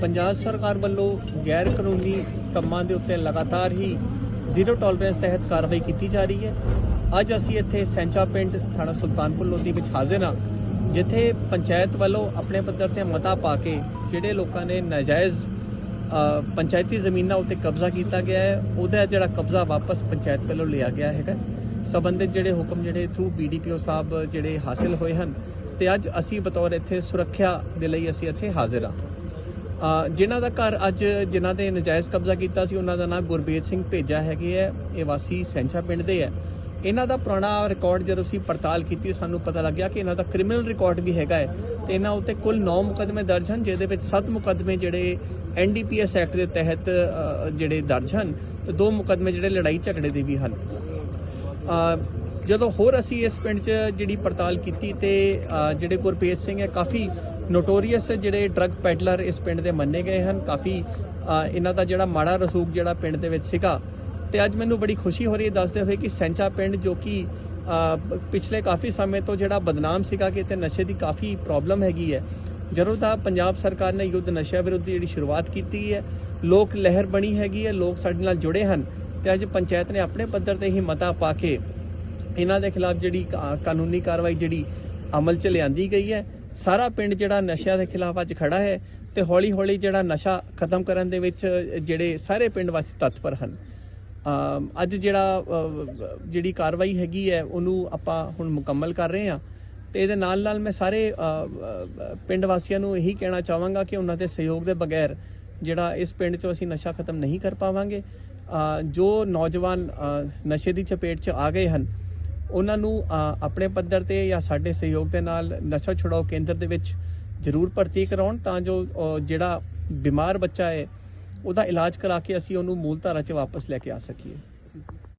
ਪੰਜਾਬ ਸਰਕਾਰ ਵੱਲੋਂ ਗੈਰ ਕਾਨੂੰਨੀ ਕੰਮਾਂ ਦੇ ਉੱਤੇ ਲਗਾਤਾਰ ਹੀ ਜ਼ੀਰੋ ਟੋਲਰੈਂਸ ਤਹਿਤ ਕਾਰਵਾਈ ਕੀਤੀ ਜਾ ਰਹੀ ਹੈ। ਅੱਜ ਅਸੀਂ ਇੱਥੇ ਸੈਂਚਾ ਪਿੰਡ ਥਾਣਾ ਸੁਲਤਾਨਪੁਰ ਲੋਧੀ ਵਿੱਚ ਹਾਜ਼ਰ ਹਾਂ, ਜਿੱਥੇ ਪੰਚਾਇਤ ਵੱਲੋਂ ਆਪਣੇ ਪੱਧਰ ਤੇ ਮਤਾ ਪਾ ਕੇ ਜਿਹੜੇ ਲੋਕਾਂ ਨੇ ਨਾਜਾਇਜ਼ ਪੰਚਾਇਤੀ ਜ਼ਮੀਨਾਂ ਉੱਤੇ ਕਬਜ਼ਾ ਕੀਤਾ ਗਿਆ ਹੈ, ਉਹਦਾ ਜਿਹੜਾ ਕਬਜ਼ਾ ਵਾਪਸ ਪੰਚਾਇਤ ਵੱਲੋਂ ਲਿਆ ਗਿਆ ਹੈਗਾ। ਸਬੰਧਿਤ ਜਿਹੜੇ ਹੁਕਮ ਜਿਹੜੇ ਥਰੂ ਬੀਡੀਪੀਓ ਸਾਹਿਬ ਜਿਹੜੇ ਹਾਸਿਲ ਹੋਏ ਹਨ ਤੇ ਅੱਜ ਅਸੀਂ ਬਤੌਰ ਇੱਥੇ ਸੁਰੱਖਿਆ ਦੇ ਲਈ ਅਸੀਂ ਇੱਥੇ ਹਾਜ਼ਰ ਹਾਂ। ਜਿਨ੍ਹਾਂ ਦਾ ਘਰ ਅੱਜ ਜਿਨ੍ਹਾਂ ਦੇ ਨਜਾਇਜ਼ ਕਬਜ਼ਾ ਕੀਤਾ ਸੀ, ਉਹਨਾਂ ਦਾ ਨਾਮ ਗੁਰਬੀਰ ਸਿੰਘ ਭੇਜਾ ਹੈਗੇ ਹੈ। ਇਹ ਵਾਸੀ ਸੈਂਚਾ ਪਿੰਡ ਦੇ ਹੈ। ਇਹਨਾਂ ਦਾ ਪੁਰਾਣਾ ਰਿਕਾਰਡ ਜਦੋਂ ਅਸੀਂ ਪੜਤਾਲ ਕੀਤੀ, ਸਾਨੂੰ ਪਤਾ ਲੱਗਿਆ ਕਿ ਇਹਨਾਂ ਦਾ ਕ੍ਰਿਮੀਨਲ ਰਿਕਾਰਡ ਵੀ ਹੈਗਾ ਹੈ ਤੇ ਇਹਨਾਂ ਉੱਤੇ ਕੁੱਲ 9 ਮੁਕੱਦਮੇ ਦਰਜ ਹਨ, ਜਿਹਦੇ ਵਿੱਚ 7 ਮੁਕੱਦਮੇ ਜਿਹੜੇ ਐਨਡੀਪੀਐਸ ਐਕਟ ਦੇ ਤਹਿਤ ਜਿਹੜੇ ਦਰਜ ਹਨ ਤੇ ਦੋ ਮੁਕੱਦਮੇ ਜਿਹੜੇ ਲੜਾਈ ਝਗੜੇ ਦੇ ਵੀ ਹਨ। ਜਦੋਂ ਹੋਰ ਅਸੀਂ ਇਸ ਪਿੰਡ 'ਚ ਜਿਹੜੀ ਪੜਤਾਲ ਕੀਤੀ ਤੇ ਜਿਹੜੇ ਗੁਰਪ੍ਰੀਤ ਸਿੰਘ ਹੈ, ਕਾਫੀ ਨੋਟੋਰੀਅਸ ਜਿਹੜੇ ਡਰੱਗ ਪੈਡਲਰ ਇਸ ਪਿੰਡ ਦੇ ਮੰਨੇ ਗਏ ਹਨ। ਕਾਫੀ ਇਹਨਾਂ ਦਾ ਜਿਹੜਾ ਮਾੜਾ ਰਸੂਖ ਜਿਹੜਾ ਪਿੰਡ ਦੇ ਵਿੱਚ ਸੀਗਾ। ਤੇ ਅੱਜ ਮੈਨੂੰ ਬੜੀ ਖੁਸ਼ੀ ਹੋ ਰਹੀ ਹੈ, ਦੱਸਦੇ ਹੋਏ ਕਿ ਸੈਂਚਾ ਪਿੰਡ ਜੋ ਕਿ ਪਿਛਲੇ ਕਾਫੀ ਸਮੇਂ ਤੋਂ ਜਿਹੜਾ ਬਦਨਾਮ ਸੀਗਾ ਕਿ ਤੇ ਨਸ਼ੇ ਦੀ ਕਾਫੀ ਪ੍ਰੋਬਲਮ ਹੈਗੀ ਹੈ। ਜਦੋਂ ਦਾ ਪੰਜਾਬ ਸਰਕਾਰ ਨੇ ਯੁੱਧ ਨਸ਼ਾ ਵਿਰੁੱਧ ਜਿਹੜੀ ਸ਼ੁਰੂਆਤ ਕੀਤੀ ਹੈ। ਲੋਕ ਲਹਿਰ ਬਣੀ ਹੈਗੀ ਹੈ, ਲੋਕ ਸਾਡੇ ਨਾਲ ਜੁੜੇ ਹਨ। ਤੇ ਅੱਜ ਪੰਚਾਇਤ ਨੇ ਆਪਣੇ ਪੱਧਰ ਤੇ ਹੀ ਮਤਾ ਪਾ ਕੇ ਇਹਨਾਂ ਦੇ ਖਿਲਾਫ ਜਿਹੜੀ ਕਾਨੂੰਨੀ ਕਾਰਵਾਈ ਜਿਹੜੀ ਅਮਲ 'ਚ ਲਿਆਂਦੀ ਗਈ ਹੈ। ਸਾਰਾ ਪਿੰਡ ਜਿਹੜਾ ਨਸ਼ਿਆਂ ਦੇ ਖਿਲਾਫ ਅੱਜ ਖੜਾ ਹੈ ਤੇ ਹੌਲੀ ਹੌਲੀ ਜਿਹੜਾ ਨਸ਼ਾ ਖਤਮ ਕਰਨ ਦੇ ਵਿੱਚ ਜਿਹੜੇ ਸਾਰੇ ਪਿੰਡ ਵਾਸੀ ਤਤਪਰ ਹਨ। ਅੱਜ ਜਿਹੜਾ ਜਿਹੜੀ ਕਾਰਵਾਈ ਹੈਗੀ ਹੈ, ਉਹਨੂੰ ਆਪਾਂ ਹੁਣ ਮੁਕੰਮਲ ਕਰ ਰਹੇ ਹਾਂ। ਤੇ ਇਹਦੇ ਨਾਲ ਨਾਲ ਮੈਂ ਸਾਰੇ ਪਿੰਡ ਵਾਸੀਆਂ ਨੂੰ ਇਹੀ ਕਹਿਣਾ ਚਾਹਾਂਗਾ ਕਿ ਉਹਨਾਂ ਦੇ ਸਹਿਯੋਗ ਦੇ ਬਗੈਰ ਜਿਹੜਾ ਇਸ ਪਿੰਡ 'ਚੋਂ ਅਸੀਂ ਨਸ਼ਾ ਖਤਮ ਨਹੀਂ ਕਰ ਪਾਵਾਂਗੇ। ਜੋ ਨੌਜਵਾਨ ਨਸ਼ੇ ਦੀ ਚਪੇਟ 'ਚ ਆ ਗਏ ਹਨ ਉਹਨਾਂ ਨੂੰ ਆਪਣੇ ਪੱਧਰ ਤੇ ਜਾਂ ਸਾਡੇ ਸਹਿਯੋਗ ਦੇ ਨਾਲ ਨਸ਼ਾ ਛੁਡਾਓ ਕੇਂਦਰ ਦੇ ਵਿੱਚ ਜ਼ਰੂਰ ਭਰਤੀ ਕਰਾਉਣ ਤਾਂ ਜੋ ਜਿਹੜਾ ਬਿਮਾਰ ਬੱਚਾ ਹੈ, ਉਹਦਾ ਇਲਾਜ ਕਰਾ ਕੇ ਅਸੀਂ ਉਹਨੂੰ ਮੂਲ ਧਾਰਾ 'ਚ ਵਾਪਸ ਲੈ ਕੇ ਆ ਸਕੀਏ।